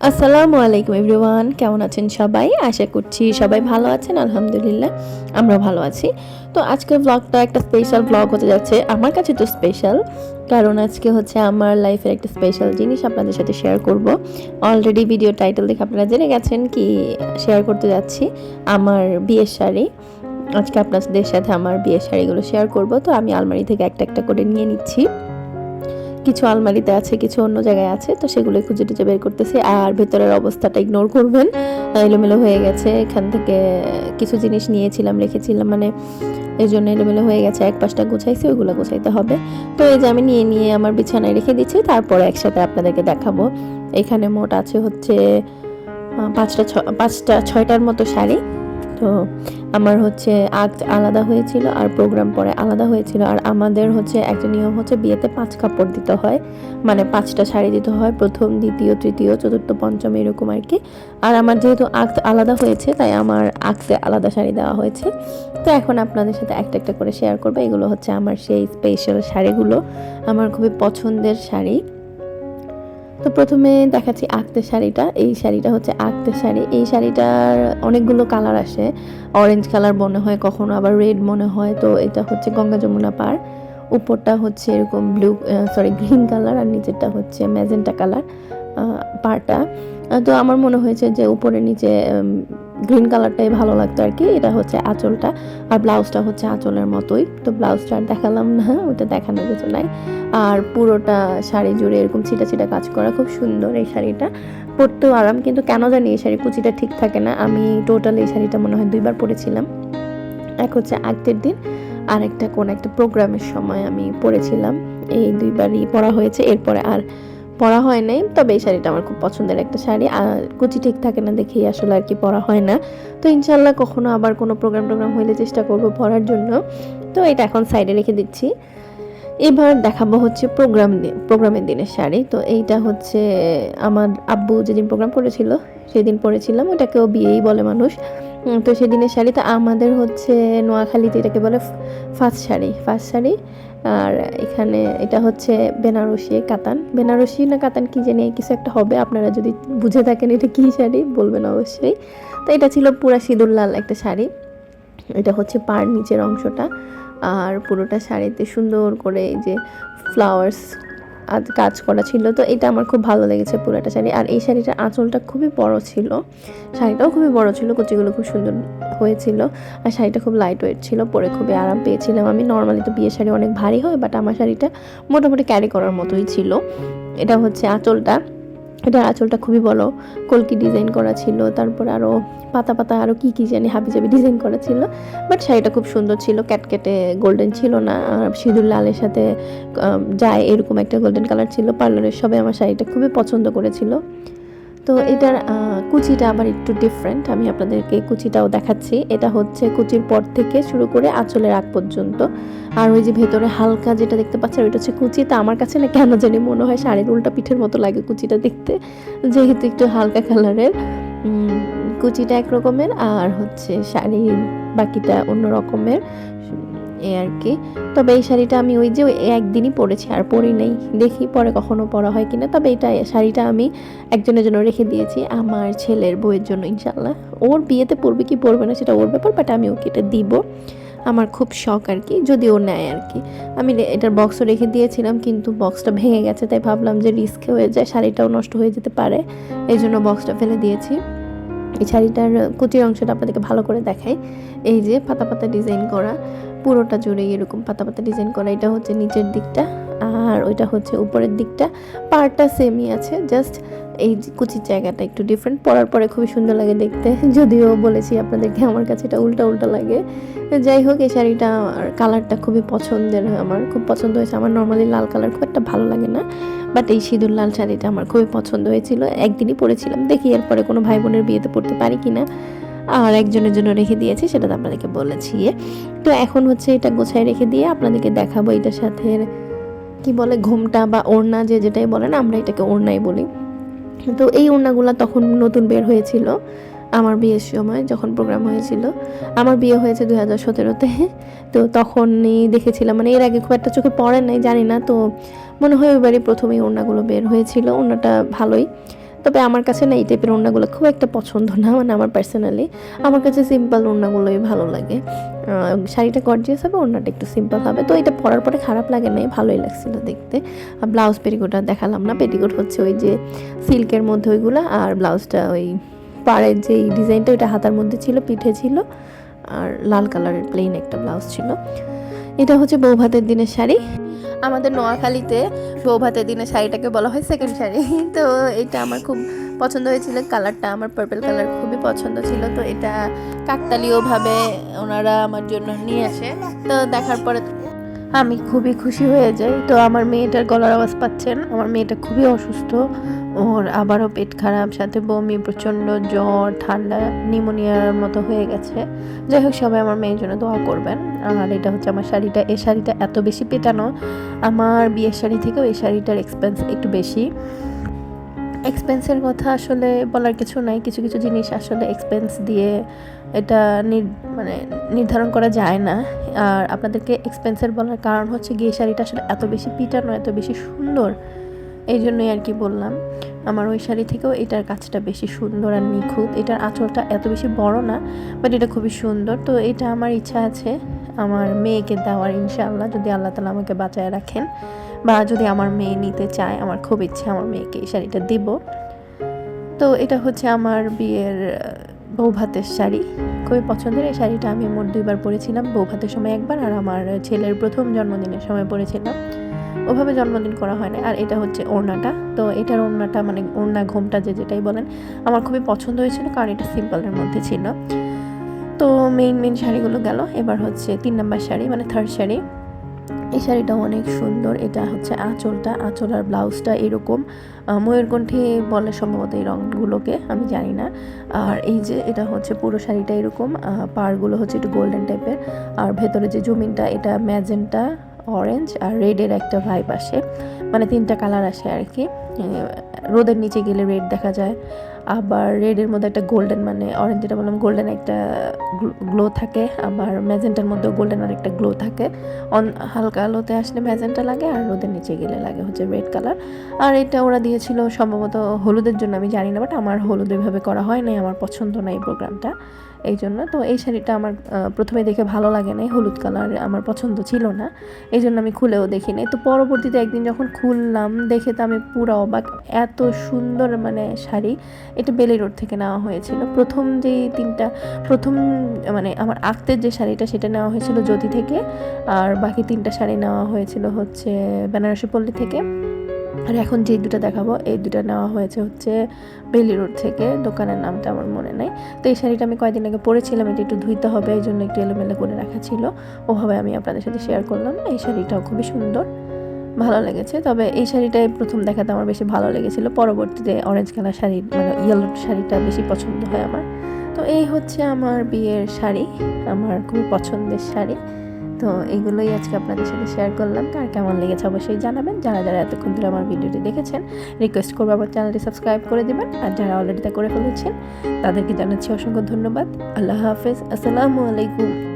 আসসালামু আলাইকুম এভরিওয়ান, কেমন আছেন সবাই? আশা করছি সবাই ভালো আছেন, আলহামদুলিল্লাহ, আমরাও ভালো আছি। তো আজকের ব্লগটা একটা স্পেশাল ব্লগ হতে যাচ্ছে, আমার কাছে তো স্পেশাল কারণ আজকে হচ্ছে আমার লাইফের একটা স্পেশাল জিনিস আপনাদের সাথে শেয়ার করব। অলরেডি ভিডিও টাইটেল দেখে আপনারা জেনে গেছেন কি শেয়ার করতে যাচ্ছি, আমার বিয়ের শাড়ি। আজকে আপনাদের সাথে আমার বিয়ের শাড়িগুলো শেয়ার করব, তো আমি আলমারি থেকে একটা একটা করে নিয়ে নিচ্ছি। কিছু আলমারিতে আছে, কিছু অন্য জায়গায় আছে, তো সেগুলো খুঁজে টুজে বের করতেছি। আর ভেতরের অবস্থাটা ইগনোর করবেন। এলোমেলো হয়ে গেছে, এখান থেকে কিছু জিনিস নিয়েছিলাম, রেখেছিলাম মানে এই জন্য এলোমেলো হয়ে গেছে। এক পাশটা গুছাইছি, ওইগুলো গুছাইতে হবে। তো এই যে আমি নিয়ে নিয়ে আমার বিছানায় রেখে দিচ্ছি, তারপরে একসাথে আপনাদেরকে দেখাবো। এখানে মোট আছে হচ্ছে পাঁচটা ছ, পাঁচটা, ছয়টার মতো শাড়ি। তো আমার হচ্ছে আগ আলাদা হয়েছিল আর প্রোগ্রাম পরে আলাদা হয়েছিল। আর আমাদের হচ্ছে একটা নিয়ম হচ্ছে বিয়েতে পাঁচ কাপড় দিতে হয়। মানে পাঁচটা শাড়ি দিতে হয়, প্রথম, দ্বিতীয়, তৃতীয়, চতুর্থ, পঞ্চম এরকম আর কি। আর আমার যেহেতু আক্ত আলাদা হয়েছে, তাই আমার আক্তে আলাদা শাড়ি দেওয়া হয়েছে। তো এখন আপনাদের সাথে একটা একটা করে শেয়ার করব। এগুলো হচ্ছে আমার সেই স্পেশাল শাড়িগুলো। আমার খুবই পছন্দের শাড়ি। তো প্রথমে দেখাচ্ছি আঁকতে শাড়িটা। এই শাড়িটা হচ্ছে আঁকতে শাড়ি। এই শাড়িটার অনেকগুলো কালার আসে। অরেঞ্জ কালার মনে হয়, কখনো আবার রেড মনে হয়। তো এটা হচ্ছে গঙ্গা যমুনা পার। উপরটা হচ্ছে এরকম ব্লু সরি গ্রিন কালার আর নিচেরটা হচ্ছে ম্যাজেন্টা কালার পারটা তো আমার মনে হয়েছে যে উপরে নিচে গ্রিন কালারটাই ভালো লাগতো আর কি। এটা হচ্ছে আঁচলটা। আর ব্লাউজটা হচ্ছে আঁচলের মতোই। তো ব্লাউজটা আর দেখালাম না, ওটা দেখানোর কিছু নাই। আর পুরোটা শাড়ি জুড়ে এরকম ছিটা ছিটা কাজ করা। খুব সুন্দর এই শাড়িটা। পরতেও আরাম, কিন্তু কেন জানি এই শাড়ি কুচিটা ঠিক থাকে না। আমি টোটাল এই শাড়িটা মনে হয় দুইবার পরেছিলাম। এক হচ্ছে আগের দিন আর একটা কোন একটা প্রোগ্রামের সময় আমি পরেছিলাম। এই দুইবারই পরা হয়েছে। এরপরে আর পরা হয় নাই, তবে এই শাড়িটা আমার খুব পছন্দের একটা শাড়ি। আর কুচি ঠিক থাকে না দেখেই আসলে আর কি পরা হয় না। তো ইনশাল্লাহ কখনো আবার কোনো প্রোগ্রাম টোগ্রাম হইলে চেষ্টা করব পরার জন্য। তো এটা এখন সাইডে রেখে দিচ্ছি। এবার দেখাবো হচ্ছে প্রোগ্রাম প্রোগ্রামের দিনের শাড়ি। তো এইটা হচ্ছে আমার আব্বু যেদিন প্রোগ্রাম করেছিল, সেদিন পরেছিলাম। ওটাকেও বিয়েই বলে মানুষ। তো সেদিনের শাড়ি তো আমাদের হচ্ছে নোয়াখালীতে এটাকে বলে ফার্স্ট শাড়ি ফার্স্ট শাড়ি। আর এখানে এটা হচ্ছে বেনারসি কাতান। বেনারসি না কাতান কি জানি, কিছু একটা হবে, আপনারা যদি বুঝে থাকেন এটা কী শাড়ি, বলবেন অবশ্যই। তো এটা ছিল পুরা সিঁদুর লাল একটা শাড়ি। এটা হচ্ছে পার নিচের অংশটা। আর পুরোটা শাড়িতে সুন্দর করে এই যে ফ্লাওয়ার্স কাজ করা ছিল। তো এটা আমার খুব ভালো লেগেছে পুরোটা শাড়ি। আর এই শাড়িটার আঁচলটা খুবই বড় ছিল। শাড়িটাও খুবই বড় ছিল, কুচিগুলো খুব সুন্দর হয়েছিল। আর শাড়িটা খুব লাইট ওয়েট ছিল, পরে খুবই আরাম পেয়েছিলাম আমি। নর্মালি তো বিয়ের শাড়ি অনেক ভারী হয় বাট আমার শাড়িটা মোটামুটি ক্যারি করার মতোই ছিল। এটা হচ্ছে আঁচলটা। এটা আঁচলটা খুবই বলো কলকি ডিজাইন করা ছিল, তারপর আরও পাতা পাতা আরও কী কী জানি হাবি জাবি ডিজাইন করা ছিল। বাট শাড়িটা খুব সুন্দর ছিল ক্যাটকেটে গোল্ডেন ছিল না, আর সিঁদুর লালের সাথে যায় এরকম একটা গোল্ডেন কালার ছিল। পার্লারের সবাই আমার শাড়িটা খুবই পছন্দ করেছিল। তো এটার কুচিটা আবার একটু ডিফারেন্ট আমি আপনাদেরকে কুচিটাও দেখাচ্ছি। এটা হচ্ছে কুচির পর থেকে শুরু করে আঁচলের আগ পর্যন্ত। আর ওই যে ভেতরে হালকা যেটা দেখতে পাচ্ছেন, ওইটা হচ্ছে কুচি। তা আমার কাছে না কেন জানি মনে হয় শাড়ির উল্টা পিঠের মতো লাগে কুচিটা দেখতে। যেহেতু একটু হালকা কালারের কুচিটা এক রকমের আর হচ্ছে শাড়ির বাকিটা অন্য রকমের। এই আর কি। তবে এই শাড়িটা আমি ওই যে একদিনই পরেছি, আর পরি নেই। দেখি পরে কখনো পরা হয় কিনা। তবে এটা শাড়িটা আমি একজনের জন্য রেখে দিয়েছি, আমার ছেলের বউয়ের জন্য ইনশাল্লাহ ওর বিয়েতে পরবে কি পরবে না সেটা ওর ব্যাপার বাট আমি ওকে এটা দিব। আমার খুব শখ আর কি, যদি ও নেয় আর কি। আমি এটার বক্সও রেখে দিয়েছিলাম, কিন্তু বক্সটা ভেঙে গেছে, তাই ভাবলাম যে রিস্ক হয়ে যায়, শাড়িটাও নষ্ট হয়ে যেতে পারে। এই জন্য বক্সটা ফেলে দিয়েছি। এই শাড়িটার কুচির অংশটা আপনাদেরকে ভালো করে দেখাই। এই যে পাতা পাতা ডিজাইন করা। পুরোটা জুড়ে এরকম পাতা পাতা ডিজাইন করা, এটা হচ্ছে নিচের দিকটা আর ওইটা হচ্ছে উপরের দিকটা। পার্টটা সেমই আছে জাস্ট এই কুচির জায়গাটা একটু ডিফারেন্ট পরার পরে খুবই সুন্দর লাগে দেখতে, যদিও বলেছি আপনাদেরকে আমার কাছে এটা উল্টা উল্টা লাগে। যাই হোক, এই শাড়িটা কালারটা খুবই পছন্দের আমার, খুব পছন্দ হয়েছে। আমার নর্মালি লাল কালার খুব একটা ভালো লাগে না বাট এই সিঁদুর লাল শাড়িটা আমার খুবই পছন্দ হয়েছিল। একদিনই পরেছিলাম, দেখি এরপরে কোনো ভাই বোনের বিয়েতে পড়তে পারি কিনা। আর একজনের জন্য রেখে দিয়েছি সেটা তো আপনাদেরকে বলেছি। তো এখন হচ্ছে এটা গোছায় রেখে দিয়ে আপনাদেরকে দেখাবো এটার সাথে কি বলে ঘুমটা বা ওড়না যে যেটাই বলেন, আমরা এটাকে ওড়নাই বলি। তো এই ওড়নাগুলো তখন নতুন বের হয়েছিল আমার বিয়ের সময়, যখন প্রোগ্রাম হয়েছিল। আমার বিয়ে হয়েছে দুই হাজার সতেরোতে। তো তখনই দেখেছিলাম মানে এর আগে খুব একটা চোখে পড়ে নাই, জানি না। তো মনে হয় ওইবারই প্রথমেই ওড়নাগুলো বের হয়েছিল, ওড়নাটা ভালোই। তবে আমার কাছে না এই টাইপের ওড়নাগুলো খুব একটা পছন্দ না মানে আমার পার্সোনালি আমার কাছে সিম্পল ওড়নাগুলোই ভালো লাগে। শাড়িটা গর্জিয়াস হবে, ওড়নাটা একটু সিম্পল হবে। তো এটা পরার পরে খারাপ লাগে নাই, ভালোই লাগছিল দেখতে। আর ব্লাউজ পেটিকোট আর দেখালাম না পেটিকোট হচ্ছে ওই যে সিল্কের মধ্যে ওইগুলো, আর ব্লাউজটা ওই পাড়ের যে ডিজাইনটা ওইটা হাতার মধ্যে ছিল, পিঠে ছিল, আর লাল কালারের প্লেন একটা ব্লাউজ ছিল। এটা হচ্ছে বৌভাতের দিনের শাড়ি। আমাদের নোয়াখালীতে বৌভাতের দিনে শাড়িটাকে বলা হয় সেকেন্ড শাড়ি। তো এটা আমার খুব পছন্দ হয়েছিল। কালারটা আমার পার্পল কালার খুবই পছন্দ ছিল। তো এটা কাকতালীয়ভাবে ওনারা আমার জন্য নিয়ে আসে। তো দেখার পরে আমি খুবই খুশি হয়ে যাই। তো আমার মেয়েটার গলার আওয়াজ পাচ্ছেন। আমার মেয়েটা খুবই অসুস্থ। ওর আবারও পেট খারাপ, সাথে বমি, প্রচণ্ড জ্বর, ঠান্ডা নিউমোনিয়ার মতো হয়ে গেছে। যাই হোক, সবাই আমার মেয়ের জন্য দোয়া করবেন। আর এটা হচ্ছে আমার শাড়িটা। এই শাড়িটা এত বেশি পেটানো, আমার বিয়ের শাড়ি থেকেও এই শাড়িটার এক্সপেন্স একটু বেশি। এক্সপেন্সের কথা আসলে বলার কিছু নাই, কিছু কিছু জিনিস আসলে এক্সপেন্স দিয়ে এটা মানে নির্ধারণ করা যায় না। আর আপনাদেরকে এক্সপেন্সের বলার কারণ হচ্ছে গিয়ে শাড়িটা আসলে এত বেশি পিটানো, এত বেশি সুন্দর। এই জন্যই আর কি বললাম, আমার ওই শাড়ি থেকেও এটার কাজটা বেশি সুন্দর আর নিখুঁত। এটার আঁচলটা এত বেশি বড় না বাট এটা খুবই সুন্দর। তো এটা আমার ইচ্ছা আছে। আমার মেয়েকে দেওয়ার ইনশাআল্লাহ যদি আল্লাহ তালা আমাকে বাঁচায় রাখেন বা যদি আমার মেয়ে নিতে চায়, আমার খুব ইচ্ছে আমার মেয়েকে এই শাড়িটা দিব। তো এটা হচ্ছে আমার বিয়ের বৌভাতের শাড়ি। খুবই পছন্দের এই শাড়িটা আমি মোট দুইবার পরেছিলাম বৌভাতের সময় একবার আর আমার ছেলের প্রথম জন্মদিনের সময় পরেছিলাম। ওভাবে জন্মদিন করা হয় না আর এটা হচ্ছে ওড়নাটা। তো এটার ওড়নাটা মানে ওড়না ঘোমটা যে যেটাই বলেন, আমার খুবই পছন্দ হয়েছিল কারণ এটা সিম্পলের মধ্যে ছিল। তো মেইন মেইন শাড়িগুলো গেল। এবার হচ্ছে তিন নাম্বার শাড়ি মানে থার্ড শাড়ি। এই শাড়িটা অনেক সুন্দর। এটা হচ্ছে আঁচলটা, আঁচল আর ব্লাউজটা এরকম। ময়ূরকণ্ঠী বলে সম্ভবত এই রঙগুলোকে আমি জানি না। আর এই যে এটা হচ্ছে পুরো শাড়িটা এরকম। পাড়গুলো হচ্ছে একটু গোল্ডেন টাইপের আর ভেতরে যে জমিনটা এটা ম্যাজেন্টা অরেঞ্জ আর রেডের একটা ভাইব আসে। মানে তিনটা কালার আসে আর কি। রোদের নিচে গেলে রেড দেখা যায়। আবার রেডের মধ্যে একটা গোল্ডেন মানে অরেঞ্জ যেটা বললাম গোল্ডেন একটা গ্লো থাকে। আবার ম্যাজেন্টার মধ্যে গোল্ডেন আর একটা গ্লো থাকে। অন, হালকা আলোতে আসলে ম্যাজেন্টা লাগে আর রোদের নিচে গেলে লাগে হচ্ছে রেড কালার আর এটা ওরা দিয়েছিল সম্ভবত হলুদের জন্য, আমি জানি না বাট আমার হলুদ এভাবে করা হয় নাই, আমার পছন্দ না এই প্রোগ্রামটা এই জন্য তো এই শাড়িটা আমার প্রথমে দেখে ভালো লাগে নাই, হলুদ কালার আমার পছন্দ ছিল না এই জন্য আমি খুলেও দেখি নাই তো পরবর্তীতে একদিন যখন খুললাম, দেখে তো আমি পুরো অবাক, এত সুন্দর মানে শাড়ি, এটা বেলি রোড থেকে নেওয়া হয়েছিল। প্রথম যেই তিনটা, প্রথম মানে আমার আক্তের যে শাড়িটা সেটা নেওয়া হয়েছিল জ্যোতি থেকে, আর বাকি তিনটা শাড়ি নেওয়া হয়েছিল হচ্ছে বেনারসি পল্লী থেকে। আর এখন যে দুটো দেখাবো, এই দুটো নেওয়া হয়েছে হচ্ছে বেলি রোড থেকে। দোকানের নামটা আমার মনে নাই। তো এই শাড়িটা আমি কয়েকদিন আগে পরেছিলাম, এটা একটু ধুইতে হবে, এই জন্য একটু এলোমেলো করে রাখা ছিল। ওভাবে আমি আপনাদের সাথে শেয়ার করলাম এই শাড়িটাও খুবই সুন্দর, ভালো লেগেছে। তবে এই শাড়িটাই প্রথম দেখাতে আমার বেশি ভালো লেগেছিল। পরবর্তীতে অরেঞ্জ কালার শাড়ি মানে ইয়েলো শাড়িটা বেশি পছন্দ হয় আমার। তো এই হচ্ছে আমার বিয়ের শাড়ি, আমার খুবই পছন্দের শাড়ি। তো এগুলোই আজকে আপনাদের সাথে শেয়ার করলাম। কার কেমন লেগেছে অবশ্যই জানাবেন। যারা যারা এতক্ষণ ধরে আমার ভিডিওটি দেখেছেন রিকোয়েস্ট করব আমার চ্যানেলটি সাবস্ক্রাইব করে দেবেন। আর যারা অলরেডি তা করে ফেলেছেন, তাদেরকে জানাচ্ছি অসংখ্য ধন্যবাদ। আল্লাহ হাফেজ। আসসালামু আলাইকুম।